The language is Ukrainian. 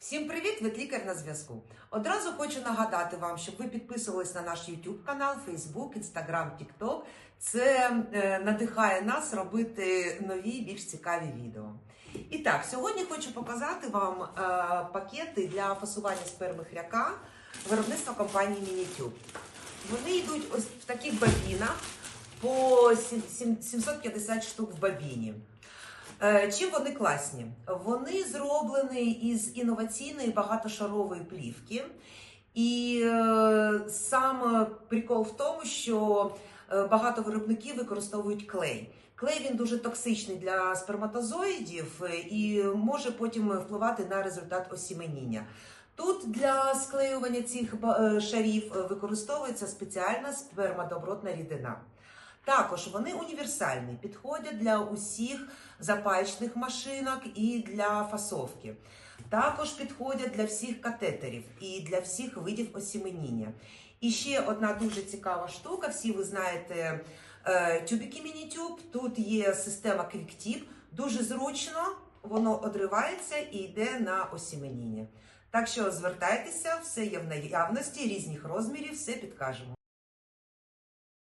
Всім привіт! Ветлікар на зв'язку. Одразу хочу нагадати вам, щоб ви підписувались на наш YouTube канал, Facebook, Instagram, TikTok. Це е, надихає нас робити нові, більш цікаві відео. І так, сьогодні хочу показати вам е, пакети для фасування сперми хряка виробництва компанії Minitube. Вони йдуть ось в таких бабінах по сім- сім- 750 штук в бабіні. Е, Чим вони класні? Вони зроблені із інноваційної багатошарової плівки. І е, сам прикол в тому, що е, багато виробників використовують клей. Клей він дуже токсичний для сперматозоїдів і може потім впливати на результат осіменіння. Тут для склеювання цих шарів використовується спеціальна спермодобротна рідина. Також вони універсальні, підходять для усіх запальчних машинок і для фасовки. Також підходять для всіх катетерів і для всіх видів осіменіння. І ще одна дуже цікава штука. Всі ви знаєте е, тюбики мінітюб. Тут є система QuickTip. Дуже зручно, воно одривається і йде на осіменіння. Так що звертайтеся, все є в наявності, різних розмірів, все підкажемо.